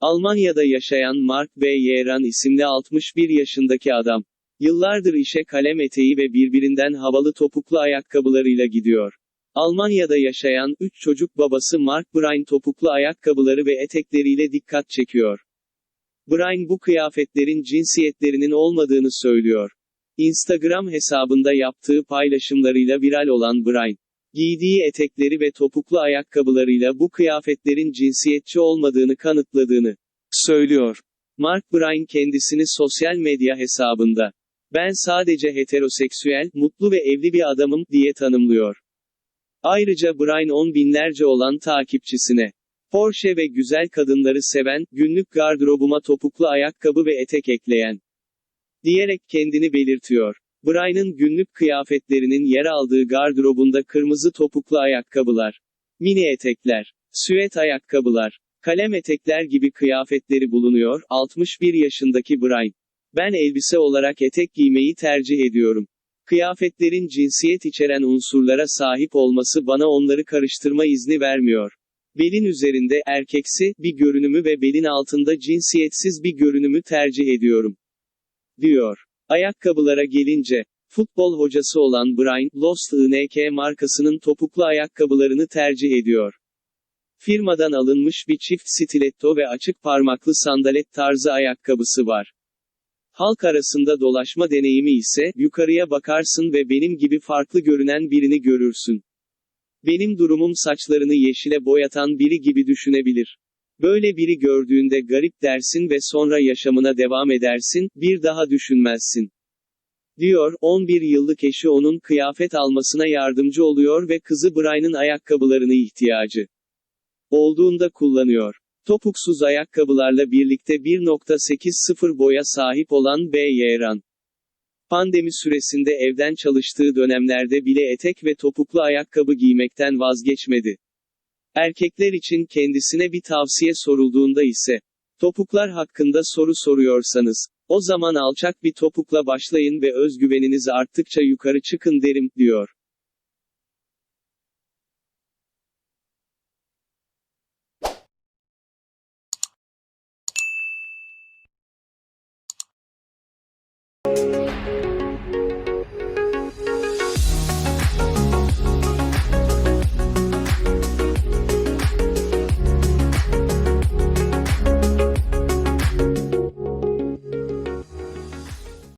Almanya'da yaşayan Mark B. Yeran isimli 61 yaşındaki adam. Yıllardır işe kalem eteği ve birbirinden havalı topuklu ayakkabılarıyla gidiyor. Almanya'da yaşayan 3 çocuk babası Mark Brain topuklu ayakkabıları ve etekleriyle dikkat çekiyor. Brain bu kıyafetlerin cinsiyetlerinin olmadığını söylüyor. Instagram hesabında yaptığı paylaşımlarıyla viral olan Brain, giydiği etekleri ve topuklu ayakkabılarıyla bu kıyafetlerin cinsiyetçi olmadığını kanıtladığını söylüyor. Mark Brain kendisini sosyal medya hesabında ben sadece heteroseksüel, mutlu ve evli bir adamım diye tanımlıyor. Ayrıca Brain on binlerce olan takipçisine Porsche ve güzel kadınları seven, günlük gardırobuma topuklu ayakkabı ve etek ekleyen diyerek kendini belirtiyor. Brian'ın günlük kıyafetlerinin yer aldığı gardırobunda kırmızı topuklu ayakkabılar, mini etekler, süet ayakkabılar, kalem etekler gibi kıyafetleri bulunuyor. 61 yaşındaki Brian. Ben elbise olarak etek giymeyi tercih ediyorum. Kıyafetlerin cinsiyet içeren unsurlara sahip olması bana onları karıştırma izni vermiyor. Belin üzerinde erkeksi bir görünümü ve belin altında cinsiyetsiz bir görünümü tercih ediyorum. Diyor. Ayakkabılara gelince, futbol hocası olan Brian, Lost INK markasının topuklu ayakkabılarını tercih ediyor. Firmadan alınmış bir çift stiletto ve açık parmaklı sandalet tarzı ayakkabısı var. Halk arasında dolaşma deneyimi ise, yukarıya bakarsın ve benim gibi farklı görünen birini görürsün. Benim durumum saçlarını yeşile boyatan biri gibi düşünebilir. Böyle biri gördüğünde garip dersin ve sonra yaşamına devam edersin, bir daha düşünmezsin. Diyor, 11 yıllık eşi onun kıyafet almasına yardımcı oluyor ve kızı Brian'ın ayakkabılarını ihtiyacı olduğunda kullanıyor. Topuksuz ayakkabılarla birlikte 1.80 boya sahip olan B. Yeran. Pandemi süresinde evden çalıştığı dönemlerde bile etek ve topuklu ayakkabı giymekten vazgeçmedi. Erkekler için kendisine bir tavsiye sorulduğunda ise, topuklar hakkında soru soruyorsanız, o zaman alçak bir topukla başlayın ve özgüveniniz arttıkça yukarı çıkın derim, diyor.